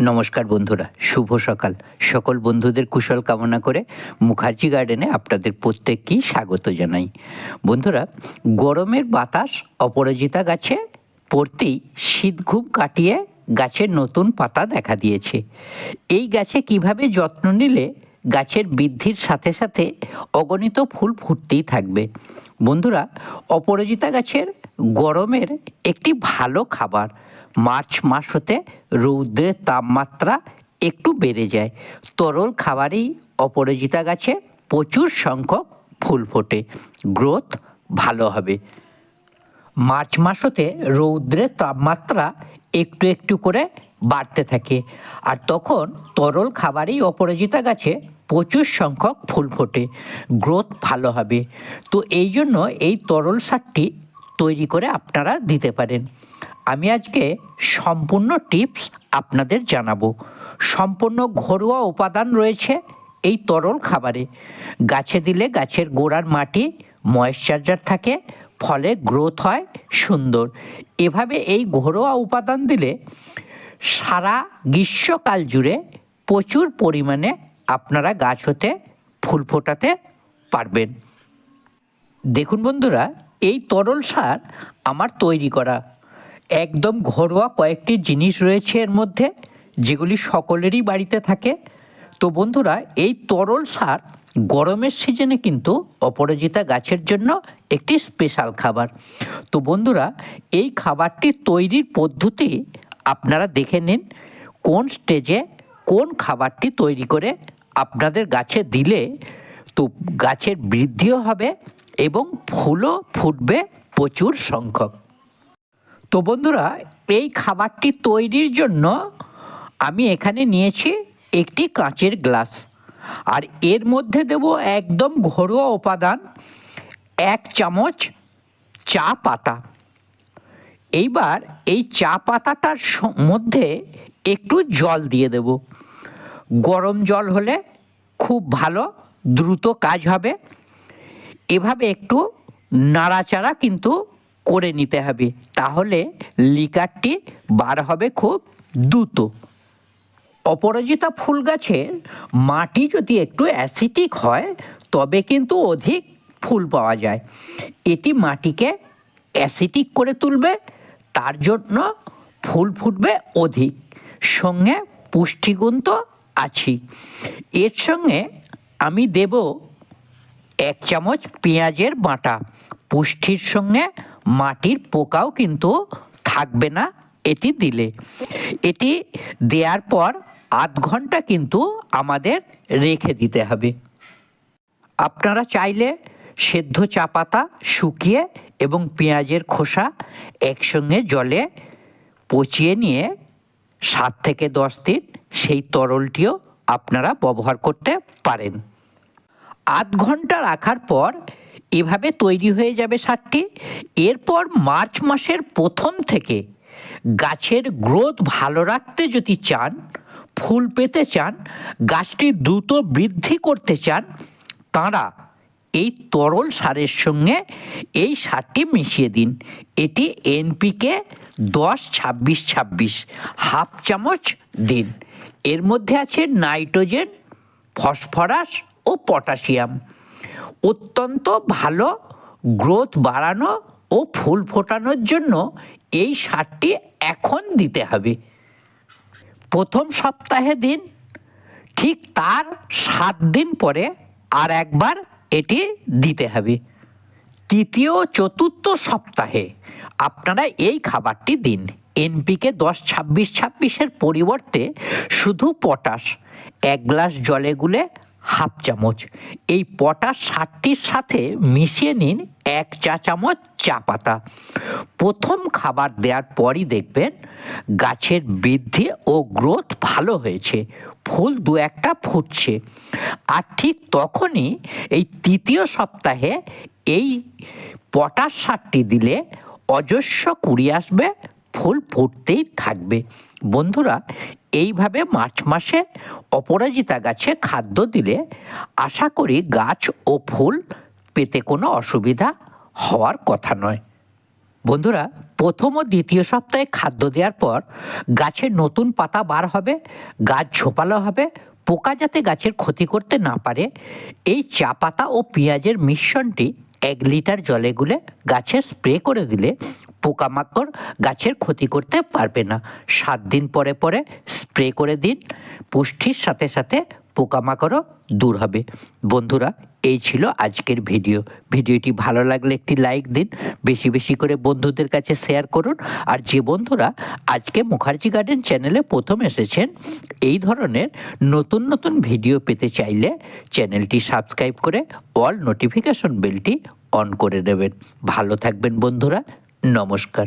নমস্কার বন্ধুরা, শুভ সকাল। সকল বন্ধুদের কুশল কামনা করে মুখার্জি গার্ডেনে আপনাদের প্রত্যেককেই স্বাগত জানাই। বন্ধুরা, গরমের বাতাস অপরাজিতা গাছে পড়তেই শীত ঘুম কাটিয়ে গাছের নতুন পাতা দেখা দিয়েছে। এই গাছে কীভাবে যত্ন নিলে গাছের বৃদ্ধির সাথে সাথে অগণিত ফুল ফুটতেই থাকবে? বন্ধুরা, অপরাজিতা গাছের গরমের একটি ভালো খাবার মার্চ মাস হতে রৌদ্রের তাপমাত্রা একটু বেড়ে যায়। তরল খাবারেই অপরাজিতা গাছে প্রচুর সংখ্যক ফুল ফোটে। গ্রোথ ভালো হবে। মার্চ মাস হতে রৌদ্রের তাপমাত্রা একটু একটু করে বাড়তে থাকে আর তখন তরল খাবারেই অপরাজিতা গাছে প্রচুর সংখ্যক ফুল ফোটে। গ্রোথ ভালো হবে। তো এই জন্য এই তরল সারটি তৈরি করে আপনারা দিতে পারেন। আমি আজকে সম্পূর্ণ টিপস আপনাদের জানাব। সম্পূর্ণ ঘরোয়া উপাদান রয়েছে এই তরল খাবারে। গাছে দিলে গাছের গোড়ার মাটি ময়েশ্চারাইজার থাকে, ফলে গ্রোথ হয়, সুন্দর। এভাবে এই ঘরোয়া উপাদান দিলে সারা গ্রীষ্মকাল জুড়ে প্রচুর পরিমাণে আপনারা গাছ হতে, ফুল ফোটাতে পারবেন। দেখুন বন্ধুরা, এই তরল সার আমার তৈরি করা একদম ঘরোয়া কয়েকটি জিনিস রয়েছে এর মধ্যে, যেগুলি সকলেরই বাড়িতে থাকে। তো বন্ধুরা, এই তরল সার গরমের সিজনে কিন্তু অপরাজিতা গাছের জন্য একটি স্পেশাল খাবার। তো বন্ধুরা, এই খাবারটি তৈরির পদ্ধতি আপনারা দেখে নিন, কোন স্টেজে কোন খাবারটি তৈরি করে আপনাদের গাছে দিলে তো গাছের বৃদ্ধিও হবে এবং ফুলও ফুটবে প্রচুর সংখ্যক। তো বন্ধুরা, এই খাবারটি তৈরির জন্য আমি এখানে নিয়েছি একটি কাঁচের গ্লাস। আর এর মধ্যে দেব একদম ঘরোয়া উপাদান, এক চামচ চা পাতা। এইবার এই চা পাতাটার মধ্যে একটু জল দিয়ে দেব। গরম জল হলে খুব ভালো, দ্রুত কাজ হবে। এভাবে একটু নাড়াচাড়া কিন্তু করে নিতে হবে। তাহলে লিকারটি বার হবে খুব দ্রুত। অপরাজিতা ফুল গাছের মাটি যদি একটু অ্যাসিটিক হয়, তবে কিন্তু অধিক ফুল পাওয়া যায়। এটি মাটিকে অ্যাসিটিক করে তুলবে, তার জন্য ফুল ফুটবে অধিক। সঙ্গে পুষ্টিগুণ তো আছেই। এর সঙ্গে আমি দেব এক চামচ পেঁয়াজের বাটা। পুষ্টির সঙ্গে মাটির পোকাও কিন্তু থাকবে না এটি দিলে। এটি দেওয়ার পর আধ ঘণ্টা কিন্তু আমাদের রেখে দিতে হবে। আপনারা চাইলে সেদ্ধ চা পাতা শুকিয়ে এবং পেঁয়াজের খোসা একসঙ্গে জলে পচিয়ে নিয়ে সাত থেকে দশ দিন সেই তরলটিও আপনারা ব্যবহার করতে পারেন। আধ ঘণ্টা রাখার পর এভাবে তৈরি হয়ে যাবে সারটি। এরপর মার্চ মাসের প্রথম থেকে গাছের গ্রোথ ভালো রাখতে যদি চান, ফুল পেতে চান, গাছটি দ্রুত বৃদ্ধি করতে চান, তাঁরা এই তরল সারের সঙ্গে এই সারটি মিশিয়ে দিন। এটি এনপিকে দশ ছাব্বিশ ছাব্বিশ, হাফ চামচ দিন। এর মধ্যে আছে নাইট্রোজেন, ফসফরাস ও পটাশিয়াম। অত্যন্ত ভালো গ্রোথ বাড়ানো ও ফুল ফোটানোর জন্য এই সারটি এখন দিতে হবে। প্রথম সপ্তাহে দিন, ঠিক তার সাত দিন পরে আর একবার এটি দিতে হবে। তৃতীয় চতুর্থ সপ্তাহে আপনারা এই খাবারটি দিন। এনপিকে দশ ছাব্বিশ ছাব্বিশের পরিবর্তে শুধু পটাশ, এক গ্লাস জলে গুলে হাফ চামচ। এই পটাশ সারটির সাথে মিশিয়ে নিন এক চা চামচ চা পাতা। প্রথম খাবার দেওয়ার পরই দেখবেন গাছের বৃদ্ধি ও গ্রোথ ভালো হয়েছে, ফুল দু একটা ফুটছে। আর ঠিক তখনই এই তৃতীয় সপ্তাহে এই পটাশ সারটি দিলে অজস্র কুড়ি আসবে, ফুল ফুটতেই থাকবে। বন্ধুরা, এইভাবে মার্চ মাসে অপরাজিতা গাছে খাদ্য দিলে আশা করি গাছ ও ফুল পেতে কোনো অসুবিধা হওয়ার কথা নয়। বন্ধুরা, প্রথম ও দ্বিতীয় সপ্তাহে খাদ্য দেওয়ার পর গাছে নতুন পাতা বার হবে, গাছ ঝোপালো হবে, পোকা যাতে গাছের ক্ষতি করতে না পারে, এই চা পাতা ও পেঁয়াজের মিশ্রণটি এক লিটার জলে গুলে গাছে স্প্রে করে দিলে পোকামাকড় গাছের ক্ষতি করতে পারবে না। সাত দিন পরে পরে স্প্রে করে দিন, পুষ্টির সাথে সাথে পোকামাকড়ও দূর হবে। বন্ধুরা এই ছিল আজকের ভিডিও। ভিডিওটি ভালো লাগলে একটি লাইক দিন, বেশি বেশি করে বন্ধুদের কাছে শেয়ার করুন। আর যে বন্ধুরা আজকে মুখার্জি গার্ডেন চ্যানেলে প্রথম এসেছেন, এই ধরনের নতুন নতুন ভিডিও পেতে চাইলে চ্যানেলটি সাবস্ক্রাইব করে অল নোটিফিকেশন বেলটি অন করে নেবেন। ভালো থাকবেন বন্ধুরা, নমস্কার।